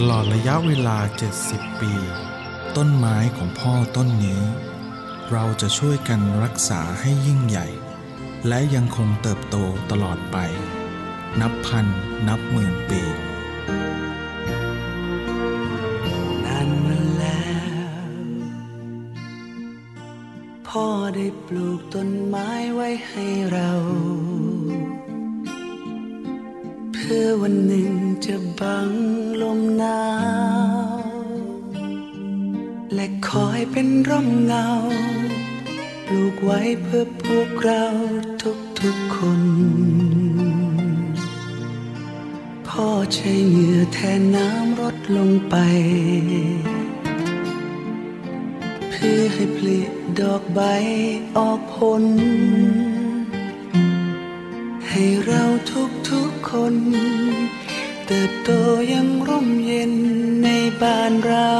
ตลอดระยะเวลา 70 ปี ต้นไม้ของพ่อต้นนี้ เราจะช่วยกันรักษาให้ยิ่งใหญ่ และยังคงเติบโตตลอดไป นับพันนับหมื่นปีนานมาแล้วพ่อได้ปลูกต้นไม้ไว้ให้เรา อวันหนึ่งจะบังลมหนาว และคอยเป็นร่มเงาปลูกไว้เพื่อพวกเราทุกๆคน พ่อใช้เหงื่อแทนน้ำรดลงไป เพื่อให้ผลิดอกใบออกผล ให้เราทุกๆ คน เติบโตยังร่มเย็นในบ้านเรา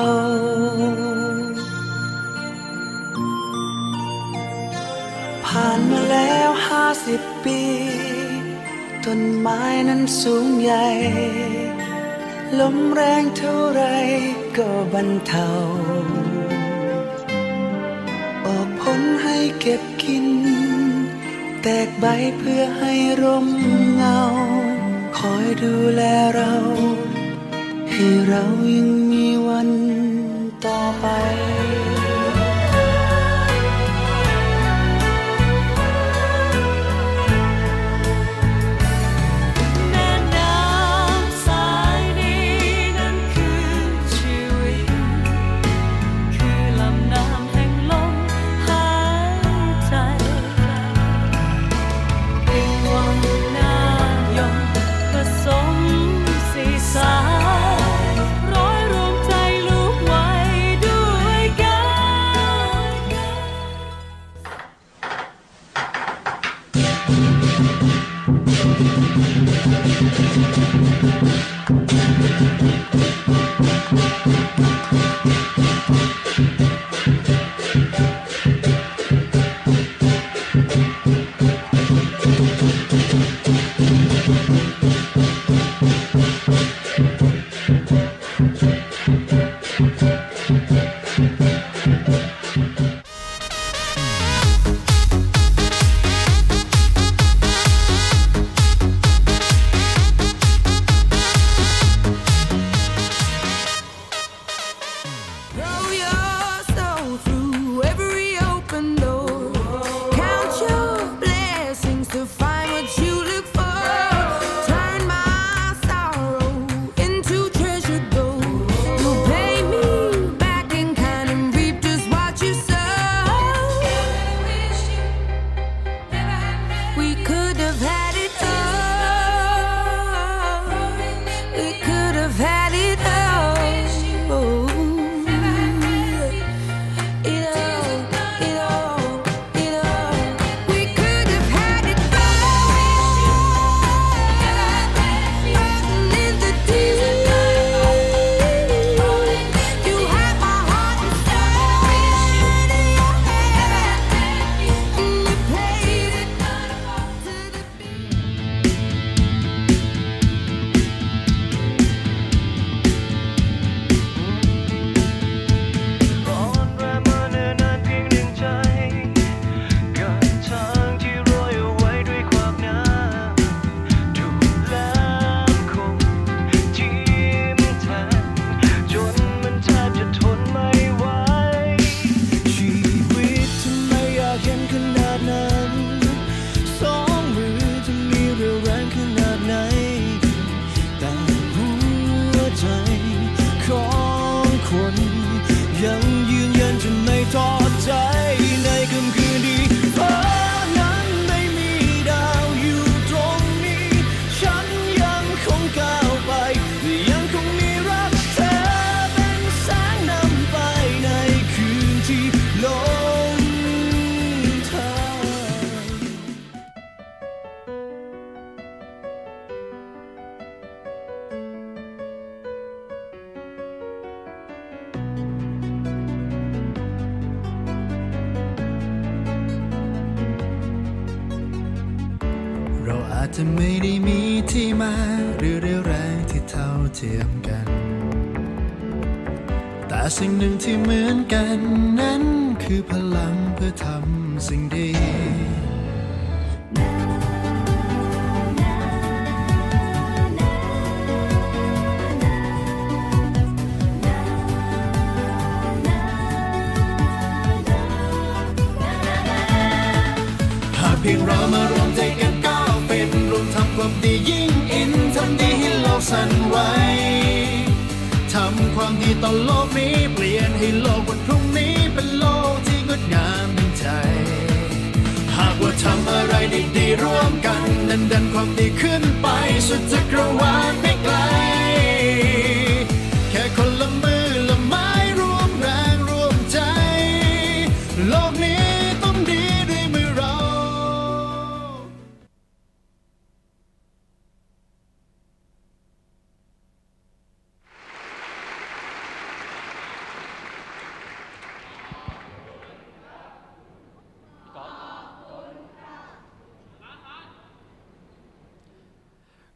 ผ่านมาแล้วห้าสิบปี ต้นไม้นั้นสูงใหญ่ ลมแรงเท่าไรก็บรรเทาออกผลให้เก็บกิน แตกใบเพื่อให้ร่มเงา คอยดูแลเรา ให้เรายังมีวันต่อไป จจะไม่ได้มีที่มาหรือเรี่ยวแรงที่เท่าเทียมกัน แต่สิ่งหนึ่งที่เหมือนกันนั้นคือพลังเพื่อทำสิ่งดีหากเพียงเรามารวม วมทำความดียิ่งอินทำดีให้โลกสั่นไหวทำความดีต่อโลกนี้เปลี่ยนให้โลกวันพรุ่งนี้เป็นโลกที่งดงามดังใจ หากว่าทำอะไรดีๆร่วมกัน นั้นดันความดีขึ้นไป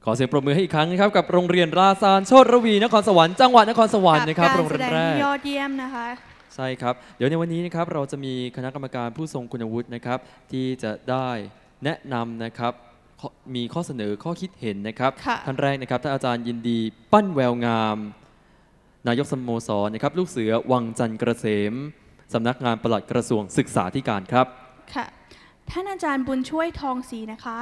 ขอเสียงปรบมือให้อีกครั้งนะครับกับโรงเรียนราซานโชตรวีนครสวรรค์จังหวัดนครสวรรค์นะครับกัโรกางรเรีแสยนดงแรกที่ยอดเยี่ยมนะคะใช่ครับ เดี๋ยวในวันนี้นะครับเราจะมีคณะกรรมการผู้ทรงคุณวุฒินะครับ ที่จะได้แนะนำนะครับข้อมีข้อเสนอข้อคิดเห็นนะครับค่ะท่านแรกนะครับท่านอาจารย์ยินดีปั้นแววงาม นายกสโมสรนะครับลูกเสือวังจันทร์เกษมสำนักงานปลัดกระทรวงศึกษาธิการครับค่ะท่านอาจารย์บุญช่วยทองศรีนะคะ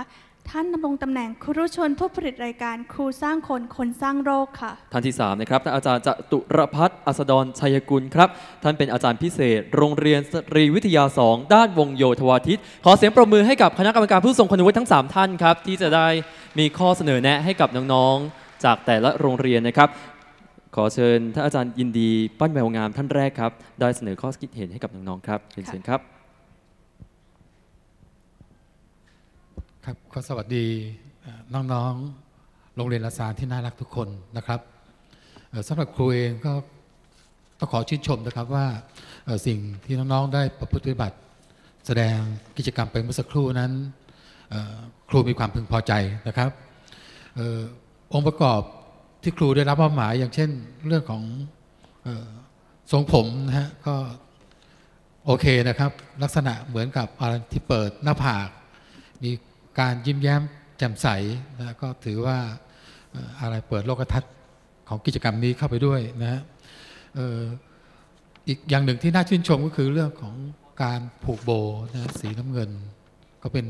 ท่านดำรงตำแหน่งครุชนผู้ผลิตรายการครูสร้างคนคนสร้างโรคค่ะ ท่านที่3นะครับท่านอาจารย์จตุรพัฒน์อัสดรชัยกุลครับ ท่านเป็นอาจารย์พิเศษ โรงเรียนสตรีวิทยา 2 ด้านวงโยธวาทิต ขอเสียงปรบมือให้กับคณะกรรมการผู้ทรงคุณวุฒิทั้ง 3 ท่านครับ ที่จะได้มีข้อเสนอแนะให้กับน้องๆ จากแต่ละโรงเรียนนะครับ ขอเชิญท่านอาจารย์ยินดี ปั้นแววงามท่านแรกครับ ได้เสนอข้อคิดเห็นให้กับน้องๆครับเรียนเชิญครับ ครับขอสวัสดีน้องๆ โรงเรียนละสารที่น่ารักทุกคนนะครับสำหรับครูเองก็ต้องขอชื่นชมนะครับว่าสิ่งที่น้องๆ ได้ประพฤติปฏิบัติ แสดงกิจกรรมไปเมื่อสักครู่นั้นครูมีความพึงพอใจนะครับอองค์ประกอบที่ครูได้รับมอบหมายอย่างเช่นเรื่องของอทรงผมนะฮะก็โอเคนะครับ ลักษณะเหมือนกับอะไรที่เปิดหน้าผากมี การยิ้มแย้มแจ่มใสนะก็ถือว่าอะไรเปิดโลกทัศน์ของกิจกรรมนี้เข้าไปด้วยนะฮะอีกอย่างหนึ่งที่น่าชื่นชมก็คือเรื่องของการผูกโบนะสีน้ำเงิน ก็เป็น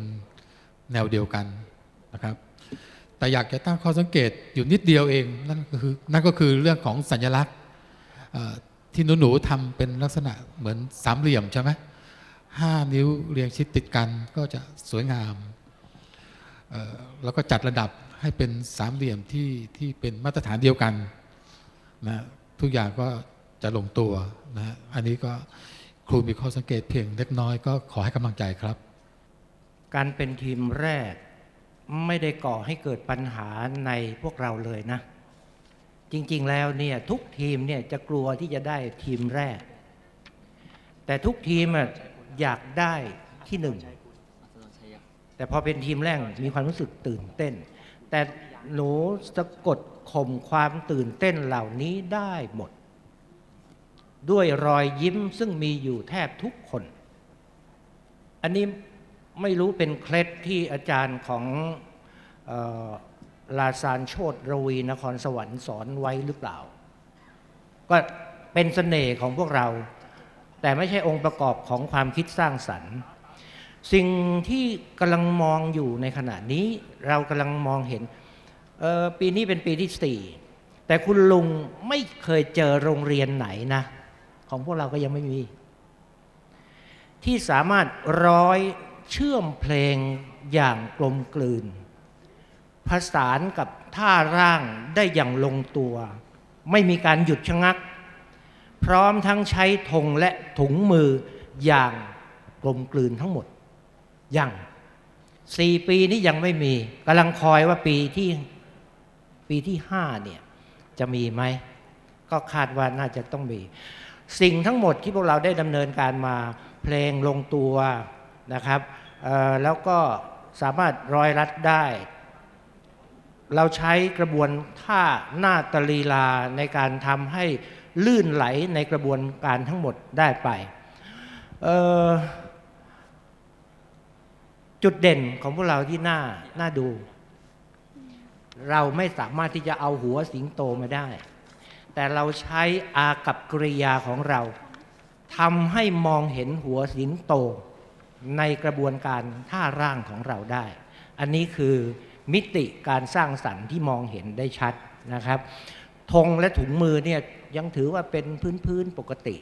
แนวเดียวกันนะครับ แต่อยากจะตั้งข้อสังเกตอยู่นิดเดียวเอง นั่นก็คือนั่นก็คือเรื่องของสัญลักษณ์เอ่อที่หนูๆทำเป็นลักษณะเหมือนสามเหลี่ยมใช่ไหมห้านิ้วเรียงชิดติดกันก็จะสวยงาม แล้วก็จัดระดับให้เป็นสามเหลี่ยมที่ที่เป็นมาตรฐานเดียวกันนะทุกอย่างก็จะลงตัวนะอันนี้ก็ครูมีข้อสังเกตเพียงเล็กน้อยก็ขอให้กำลังใจครับ การเป็นทีมแรกไม่ได้ก่อให้เกิดปัญหาในพวกเราเลยนะ จริง ๆ แล้วเนี่ยทุกทีมเนี่ยจะกลัวที่จะได้ทีมแรก แต่ทุกทีมอะอยากได้ที่หนึ่ง แต่พอเป็นทีมแรกมีความรู้สึกตื่นเต้น แต่หนูสะกดข่มความตื่นเต้นเหล่านี้ได้หมด ด้วยรอยยิ้มซึ่งมีอยู่แทบทุกคน อันนี้ไม่รู้เป็นเคล็ดที่อาจารย์ของออลาซานโชตรวีนครสวรรค์สอนไว้หรือเปล่า ก็เป็นเสน่ห์ของพวกเรา แต่ไม่ใช่องค์ประกอบของความคิดสร้างสรรค์ สิ่งที่กำลังมองอยู่ในขณะนี้ เรากำลังมองเห็นปีนี้เป็นปีที่สี่แต่คุณลุงไม่เคยเจอโรงเรียนไหนนะ ของพวกเราก็ยังไม่มี ที่สามารถร้อยเชื่อมเพลงอย่างกลมกลืน ผสานกับท่าร่างได้อย่างลงตัว ไม่มีการหยุดชะงัก พร้อมทั้งใช้ธงและถุงมืออย่างกลมกลืนทั้งหมด ยังสี่ปีนี้ยังไม่มีกำลังคอยว่าปีที่ปีที่ห้าเนี่ยจะมีไหม ก็คาดว่าน่าจะต้องมี สิ่งทั้งหมดที่พวกเราได้ดำเนินการมาเพลงลงตัวนะครับแล้วก็สามารถร้อยรัดได้ เราใช้กระบวนท่าหน้าตลีลาในการทำให้ลื่นไหลในกระบวนการทั้งหมดได้ไปเอ่อ จุดเด่นของพวกเราที่น่าน่าดู เราไม่สามารถที่จะเอาหัวสิงโตมาได้ แต่เราใช้อากับกริยาของเราทำให้มองเห็นหัวสิงโต ในกระบวนการท่าร่างของเราได้ อันนี้คือมิติการสร้างสรรค์ที่มองเห็นได้ชัดนะครับธงและถุงมือเนี่ยยังถือว่าเป็นพื้นพื้นๆปกติ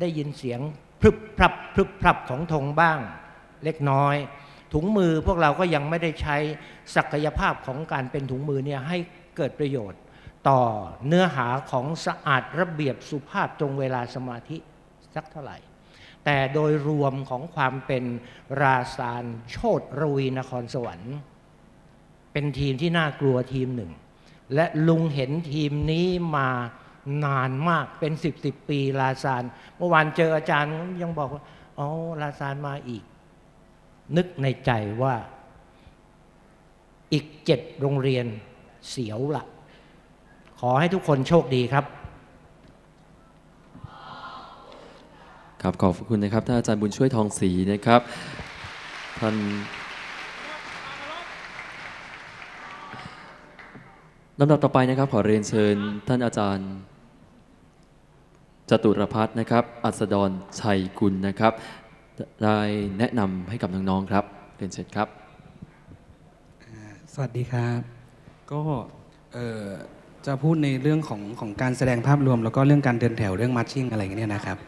ได้ยินเสียงพรึบพรับพรึบพรับของธงบ้าง เล็กน้อย ถุงมือพวกเราก็ยังไม่ได้ใช้ศักยภาพของการเป็นถุงมือเนี่ยให้เกิดประโยชน์ ต่อเนื้อหาของสะอาดระเบียบสุภาพตรงเวลาสมาธิสักเท่าไหร่ แต่โดยรวมของความเป็นราซานโชตรวีนครสวรรค์ เป็นทีมที่น่ากลัวทีมหนึ่ง และลุงเห็นทีมนี้มานานมากเป็นสิบสิบปีลาซาน เมื่อวานเจออาจารย์ยังบอกว่าอ๋อลาซานมาอีก นึกในใจว่า อีกเจ็ดโรงเรียนเสียวละขอให้ทุกคนโชคดีครับ ครับขอบคุณนะครับท่านอาจารย์บุญช่วยทองศรีนะครับท่านลำดับต่อไปนะครับขอเรียนเชิญท่านอาจารย์ จตุรพัฒน์นะครับ อัสดรชัยกุลนะครับ ได้แนะนำให้กับน้องๆครับเรียนเชิญครับ สวัสดีครับ ก็จะพูดในเรื่องของของการแสดงภาพรวม แล้วก็เรื่องการเดินแถวเรื่องมาร์ชิ่งอะไรเงี้ยนะครับ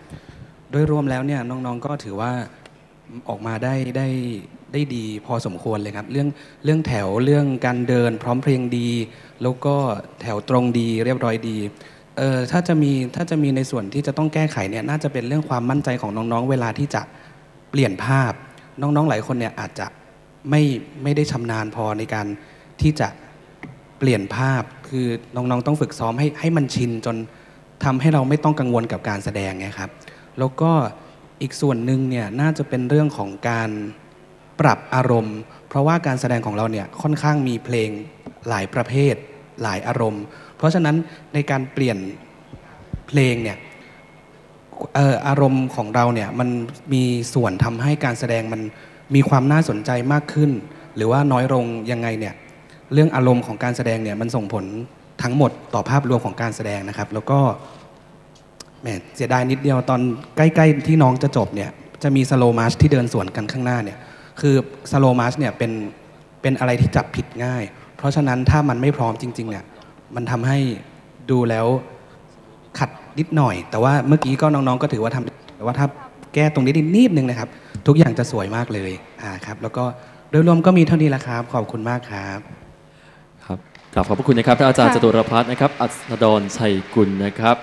โดยรวมแล้วเนี่ยน้องๆก็ถือว่าออกมาได้ได้ได้ดีพอสมควรเลยครับ เรื่องเรื่องแถวเรื่องการเดินพร้อมเพรียงดี แล้วก็แถวตรงดีเรียบร้อยดีเออถ้าจะมีถ้าจะมีในส่วนที่จะต้องแก้ไขเนี่ยน่าจะเป็นเรื่องความมั่นใจของน้องๆ เวลาที่จะ เปลี่ยนภาพน้องๆหลายคนเนี่ยอาจจะไม่ไม่ได้ชำนาญพอในการที่จะเปลี่ยนภาพคือน้องๆต้องฝึกซ้อมให้ให้มันชินจนทำให้เราไม่ต้องกังวลกับการแสดงไงครับ แล้วก็อีกส่วนหนึ่งเนี่ยน่าจะเป็นเรื่องของการปรับอารมณ์ เพราะว่าการแสดงของเราเนี่ยค่อนข้างมีเพลงหลายประเภทหลายอารมณ์ เพราะฉะนั้นในการเปลี่ยนเพลงเนี่ย อารมณ์ของเราเนี่ยมันมีส่วนทำให้การแสดงมันมีความน่าสนใจมากขึ้น หรือว่าน้อยลงยังไงเนี่ยเรื่องอารมณ์ของการแสดงเนี่ยมันส่งผลทั้งหมดต่อภาพรวมของการแสดงนะครับ แล้วก็แหมเสียดายนิดเดียวตอนใกล้ๆที่น้องจะจบเนี่ยจะมีสโลมาร์ชที่เดินสวนกันข้างหน้าเนี่ยคือสโลมาร์ชเนี่ยเป็นเป็นอะไรที่จับผิดง่าย เพราะฉะนั้นถ้ามันไม่พร้อมจริงๆเนี่ยมันทำให้ดูแล้ว ขัดนิดหน่อย แต่ว่าเมื่อกี้ก็น้องๆก็ถือว่าทำแต่ว่าถ้าแก้ตรงนี้นิดนึงนะครับ ทุกอย่างจะสวยมากเลยอ่าครับ แล้วก็โดยรวมก็มีเท่านี้แหละครับ ขอบคุณมากครับ ครับกราบขอบพระคุณนะครับท่านอาจารย์ค่ะจตุรพัฒน์นะครับ อัสดรชัยกุลนะครับ